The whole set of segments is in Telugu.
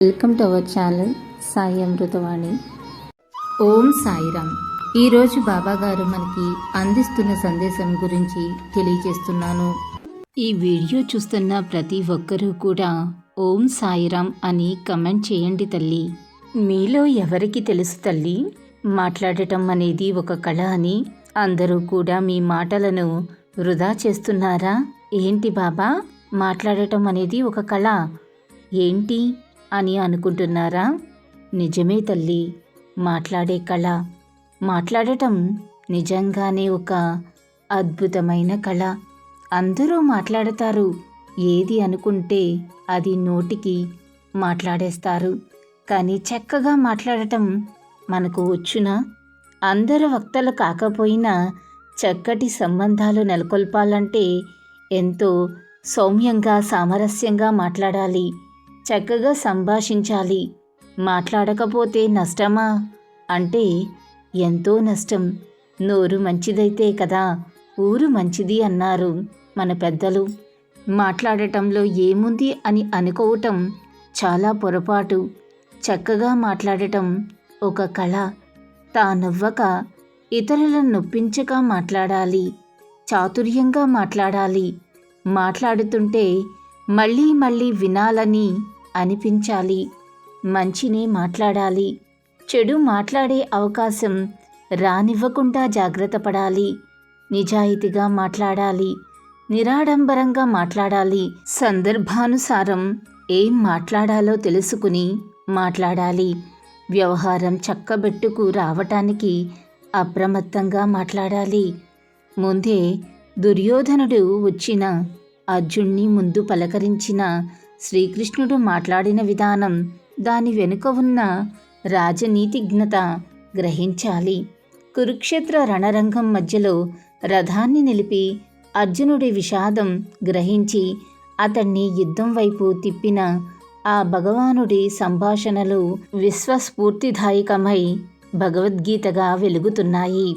Welcome to our channel Sai Amritavani. Om Sairam. ఈరోజు బాబా గారు మనకి అందిస్తున్న సందేశం గురించి తెలియజేస్తున్నాను. ఈ వీడియో చూస్తున్న ప్రతి ఒక్కరూ కూడా ఓం సాయిరామ్ అని కమెంట్ చేయండి తల్లి. మీలో ఎవరికి తెలుసు తల్లి? మాట్లాడటం అనేది ఒక కళ అని అందరూ కూడా మీ మాటలను వృధా చేస్తున్నారా? ఏంటి బాబా? మాట్లాడటం అనేది ఒక కళ. ఏంటి? అని అనుకుంటున్నారా? నిజమే తల్లి. మాట్లాడే కళ. మాట్లాడటం నిజంగానే ఒక అద్భుతమైన కళ. అందరూ మాట్లాడతారు. ఏది అనుకుంటే అది నోటికి మాట్లాడేస్తారు. కానీ చక్కగా మాట్లాడటం మనకు వచ్చునా? అందరు వక్తలు కాకపోయినా చక్కటి సంబంధాలు నెలకొల్పాలంటే ఎంతో సౌమ్యంగా సామరస్యంగా మాట్లాడాలి. చక్కగా సంభాషించాలి. మాట్లాడకపోతే నష్టమా? అంటే ఎంతో నష్టం. నోరు మంచిదైతే కదా? ఊరు మంచిది అన్నారు మన పెద్దలు. మాట్లాడటంలో ఏముంది అని అనుకోవటం చాలా పొరపాటు. చక్కగా మాట్లాడటం ఒక కళ. తానవ్వక ఇతరులను నొప్పించక మాట్లాడాలి. చాతుర్యంగా మాట్లాడాలి. మాట్లాడుతుంటే మళ్ళీ మళ్ళీ వినాలని అనిపించాలి. మంచినే మాట్లాడాలి. చెడు మాట్లాడే అవకాశం రానివ్వకుండా జాగ్రత్త పడాలి. నిజాయితీగా మాట్లాడాలి. నిరాడంబరంగా మాట్లాడాలి. సందర్భానుసారం ఏం మాట్లాడాలో తెలుసుకుని మాట్లాడాలి. వ్యవహారం చక్కబెట్టుకు రావటానికి అప్రమత్తంగా మాట్లాడాలి. ముందే దుర్యోధనుడు వచ్చిన అర్జున్ని ముందు పలకరించిన శ్రీకృష్ణుడు మాట్లాడిన విధానం దాని వెనుక ఉన్న రాజనీతిజ్ఞత గ్రహించాలి. కురుక్షేత్ర రణరంగం మధ్యలో రథాన్ని నిలిపి అర్జునుడి విషాదం గ్రహించి అతన్ని యుద్ధం వైపు తిప్పిన ఆ భగవానుడి సంభాషణలు విశ్వస్ఫూర్తిదాయకమై భగవద్గీతగా వెలుగుతున్నాయి.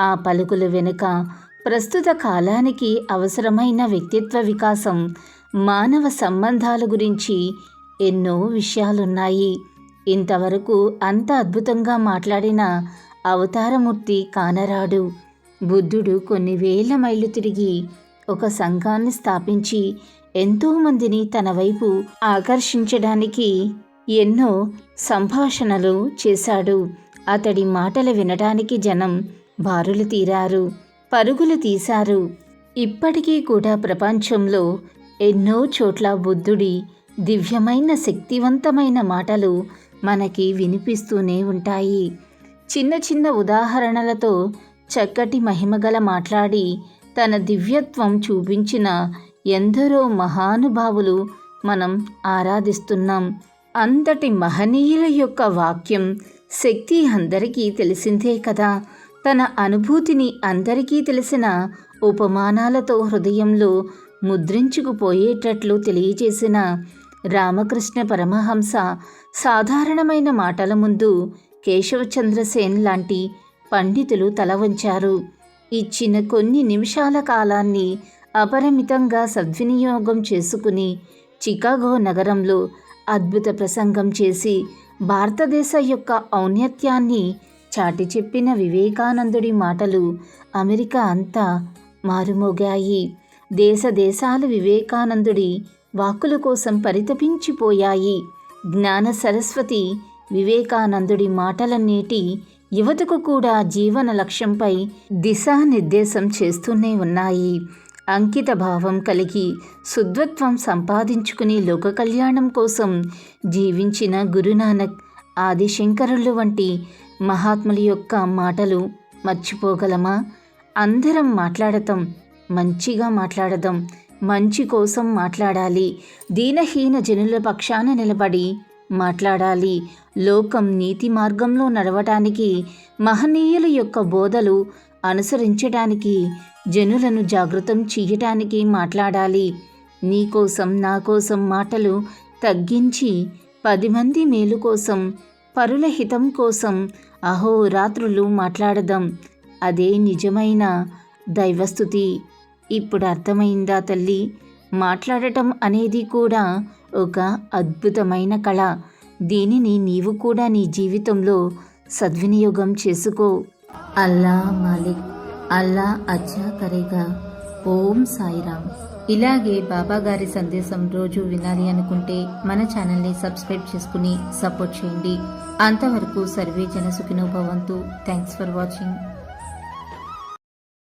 ఆ పలుకుల వెనుక ప్రస్తుత కాలానికి అవసరమైన వ్యక్తిత్వ వికాసం మానవ సంబంధాల గురించి ఎన్నో విషయాలున్నాయి. ఇంతవరకు అంత అద్భుతంగా మాట్లాడిన అవతారమూర్తి కానరాడు. బుద్ధుడు కొన్ని వేల మైళ్ళు తిరిగి ఒక సంఘాన్ని స్థాపించి ఎంతోమందిని తన వైపు ఆకర్షించడానికి ఎన్నో సంభాషణలు చేశాడు. అతడి మాటలు వినడానికి జనం బారులు తీరారు పరుగులు తీశారు. ఇప్పటికీ కూడా ప్రపంచంలో ఎన్నో చోట్ల బుద్ధుడి దివ్యమైన శక్తివంతమైన మాటలు మనకి వినిపిస్తూనే ఉంటాయి. చిన్న చిన్న ఉదాహరణలతో చక్కటి మహిమగల మాట్లాడి తన దివ్యత్వం చూపించిన ఎందరో మహానుభావులు మనం ఆరాధిస్తున్నాం. అంతటి మహనీయుల యొక్క వాక్యం శక్తి అందరికీ తెలిసిందే కదా. తన అనుభూతిని అందరికీ తెలిసిన ఉపమానాలతో హృదయంలో ముద్రించుకుపోయేటట్లు తెలియజేసిన రామకృష్ణ పరమహంస సాధారణమైన మాటల ముందు కేశవచంద్రసేన్ లాంటి పండితులు తల వంచారు ఇచ్చిన కొన్ని నిమిషాల కాలాన్ని అపరిమితంగా సద్వినియోగం చేసుకుని చికాగో నగరంలో అద్భుత ప్రసంగం చేసి భారతదేశ యొక్క ఔన్నత్యాన్ని చాటి చెప్పిన వివేకానందుడి మాటలు అమెరికా అంతా మారుమోగాయి. దేశ దేశాలు వివేకానందుడి వాక్కుల కోసం పరితపించిపోయాయి. జ్ఞాన సరస్వతి వివేకానందుడి మాటలన్నిటి యువతకు కూడా జీవన లక్ష్యంపై దిశానిర్దేశం చేస్తూనే ఉన్నాయి. అంకిత భావం కలిగి శుద్ధత్వం సంపాదించుకుని లోక కళ్యాణం కోసం జీవించిన గురునానక్ ఆదిశంకరులు వంటి మహాత్ముల యొక్క మాటలు మర్చిపోగలమా? అందరం మాట్లాడతాం. మంచిగా మాట్లాడదాం. మంచి కోసం మాట్లాడాలి. దీనహీన జనుల పక్షాన నిలబడి మాట్లాడాలి. లోకం నీతి మార్గంలో నడవటానికి మహనీయుల యొక్క బోధలు అనుసరించడానికి జనులను జాగృతం చేయటానికి మాట్లాడాలి. నీకోసం నా కోసం మాటలు తగ్గించి పది మంది మేలు కోసం పరుల హితం కోసం అహోరాత్రులు మాట్లాడదాం. అదే నిజమైన దైవస్థుతి. ఇప్పుడు అర్థమైందా తల్లి? మాట్లాడటం అనేది కూడా ఒక అద్భుతమైన కళ. దీనిని నీవు కూడా నీ జీవితంలో సద్వినియోగం చేసుకో. అల్లా మాలిక్ అల్లా అచ్చా కరేగా. ఓం సాయిరామ్. ఇలాగే బాబా గారి సందేశం రోజు వినాలి అనుకుంటే మన ఛానల్ని సబ్స్క్రైబ్ చేసుకుని సపోర్ట్ చేయండి. అంతవరకు సర్వే జన భవంతు. Thanks for watching.